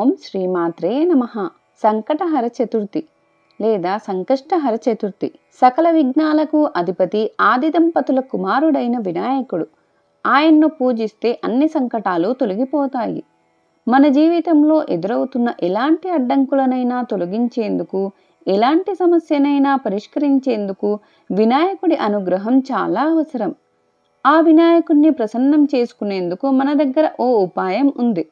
ఓం శ్రీమాత్రే నమ. సంకటహర చతుర్థి లేదా సంకష్టహర చతుర్థి. సకల విఘ్నాలకు అధిపతి ఆది దంపతుల కుమారుడైన వినాయకుడు. ఆయన్ను పూజిస్తే అన్ని సంకటాలు తొలగిపోతాయి. మన జీవితంలో ఎదురవుతున్న ఎలాంటి అడ్డంకులనైనా తొలగించేందుకు ఎలాంటి సమస్యనైనా పరిష్కరించేందుకు వినాయకుడి అనుగ్రహం చాలా అవసరం. ఆ వినాయకుడిని ప్రసన్నం చేసుకునేందుకు మన దగ్గర ఓ ఉపాయం ఉంది.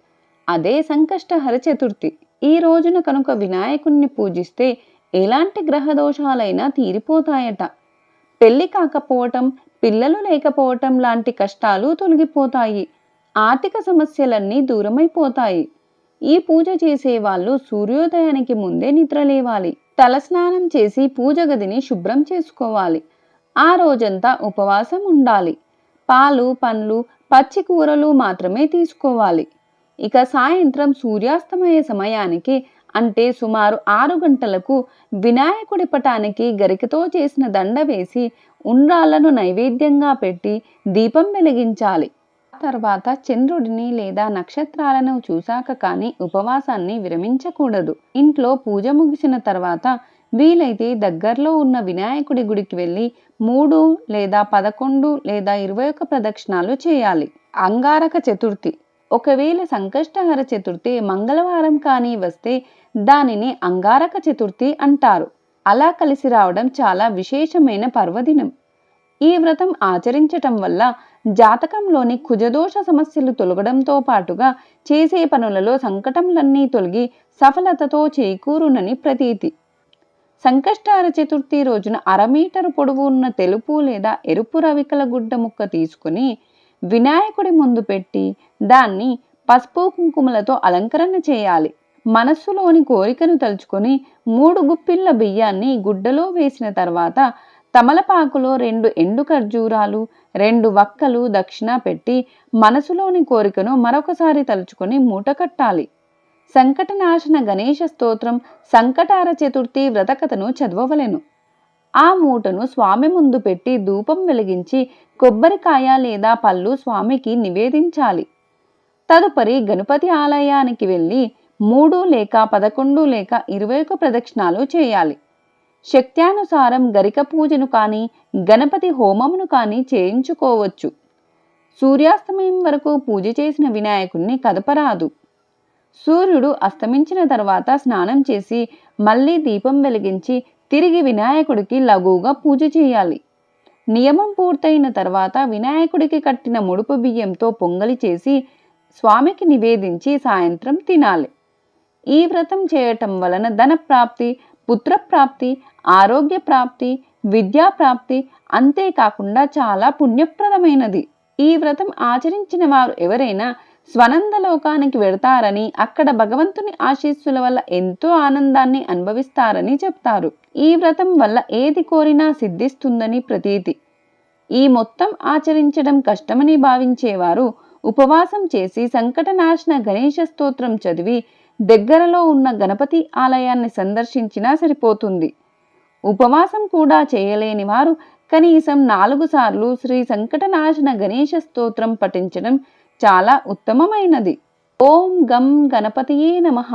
అదే సంకష్టహర చతుర్థి ఈ రోజున కనుక వినాయకుణ్ణి పూజిస్తే ఎలాంటి గ్రహ దోషాలైనా తీరిపోతాయట. పెళ్ళి కాకపోవటం పిల్లలు లేకపోవటం లాంటి కష్టాలు తొలగిపోతాయి. ఆర్థిక సమస్యలన్నీ దూరమైపోతాయి. ఈ పూజ చేసే వాళ్ళు సూర్యోదయానికి ముందే నిద్రలేవాలి. తలస్నానం చేసి పూజ గదిని శుభ్రం చేసుకోవాలి. ఆ రోజంతా ఉపవాసం ఉండాలి. పాలు పండ్లు పచ్చి కూరలు మాత్రమే తీసుకోవాలి. ఇక సాయంత్రం సూర్యాస్తమయ సమయానికి అంటే సుమారు ఆరు గంటలకు వినాయకుడి పటానికి గరికతో చేసిన దండ వేసి ఉండ్రాళ్ళను నైవేద్యంగా పెట్టి దీపం వెలిగించాలి. తర్వాత చంద్రుడిని లేదా నక్షత్రాలను చూశాక కానీ ఉపవాసాన్ని విరమించకూడదు. ఇంట్లో పూజ ముగిసిన తర్వాత వీలైతే దగ్గరలో ఉన్న వినాయకుడి గుడికి వెళ్ళి మూడు లేదా పదకొండు లేదా ఇరవై ఒక్క ప్రదక్షిణాలు చేయాలి. అంగారక చతుర్థి ఒకవేళ సంకష్టహర చతుర్థి మంగళవారం కానీ వస్తే దానిని అంగారక చతుర్థి అంటారు. అలా కలిసి రావడం చాలా విశేషమైన పర్వదినం. ఈ వ్రతం ఆచరించటం వల్ల జాతకంలోని కుజదోష సమస్యలు తొలగడంతో పాటుగా చేసే పనులలో సంకటంలన్నీ తొలగి సఫలతతో చేకూరునని ప్రతీతి. సంకష్టార చతుర్థి రోజున అర మీటరు పొడవు ఉన్న తెలుపు లేదా ఎరుపు రవికల గుడ్డ ముక్క తీసుకుని వినాయకుడి ముందు పెట్టి దాన్ని పసుపు కుంకుమలతో అలంకరణ చేయాలి. మనస్సులోని కోరికను తలుచుకొని మూడు గుప్పిళ్ళ బియ్యాన్ని గుడ్డలో వేసిన తర్వాత తమలపాకులో రెండు ఎండు ఖర్జూరాలు రెండు వక్కలు దక్షిణ పెట్టి మనసులోని కోరికను మరొకసారి తలుచుకొని మూట కట్టాలి. సంకటనాశన గణేష స్తోత్రం సంకటార చతుర్థి వ్రతకథను చదవవలెను. ఆ మూటను స్వామి ముందు పెట్టి ధూపం వెలిగించి కొబ్బరికాయ లేదా పళ్ళు స్వామికి నివేదించాలి. తదుపరి గణపతి ఆలయానికి వెళ్ళి మూడు లేక పదకొండు లేక ఇరవై ఒక ప్రదక్షిణాలు చేయాలి. శక్త్యానుసారం గరిక పూజను కానీ గణపతి హోమమును కానీ చేయించుకోవచ్చు. సూర్యాస్తమయం వరకు పూజ చేసిన వినాయకుణ్ణి కదపరాదు. సూర్యుడు అస్తమించిన తర్వాత స్నానం చేసి మళ్ళీ దీపం వెలిగించి తిరిగి వినాయకుడికి లఘువుగా పూజ చేయాలి. నియమం పూర్తయిన తర్వాత వినాయకుడికి కట్టిన ముడుపు బియ్యంతో పొంగలి చేసి స్వామికి నివేదించి సాయంత్రం తినాలి. ఈ వ్రతం చేయటం వలన ధన ప్రాప్తి పుత్రప్రాప్తి ఆరోగ్య ప్రాప్తి విద్యా ప్రాప్తి అంతేకాకుండా చాలా పుణ్యప్రదమైనది. ఈ వ్రతం ఆచరించిన వారు ఎవరైనా స్వనంద లోకానికి వెడతారని అక్కడ భగవంతుని ఆశీస్సుల వల్ల ఎంతో ఆనందాన్ని అనుభవిస్తారని చెప్తారు. ఈ వ్రతం వల్ల ఏది కోరినా సిద్ధిస్తుందని ప్రతీతి. ఈ మొత్తం ఆచరించడం కష్టమని భావించేవారు ఉపవాసం చేసి సంకటనాశన గణేష స్తోత్రం చదివి దగ్గరలో ఉన్న గణపతి ఆలయాన్ని సందర్శించినా సరిపోతుంది. ఉపవాసం కూడా చేయలేని వారు కనీసం నాలుగు సార్లు శ్రీ సంకటనాశన గణేష స్తోత్రం పఠించడం చాలా ఉత్తమమైనది. ఓం గం గణపతియే నమః.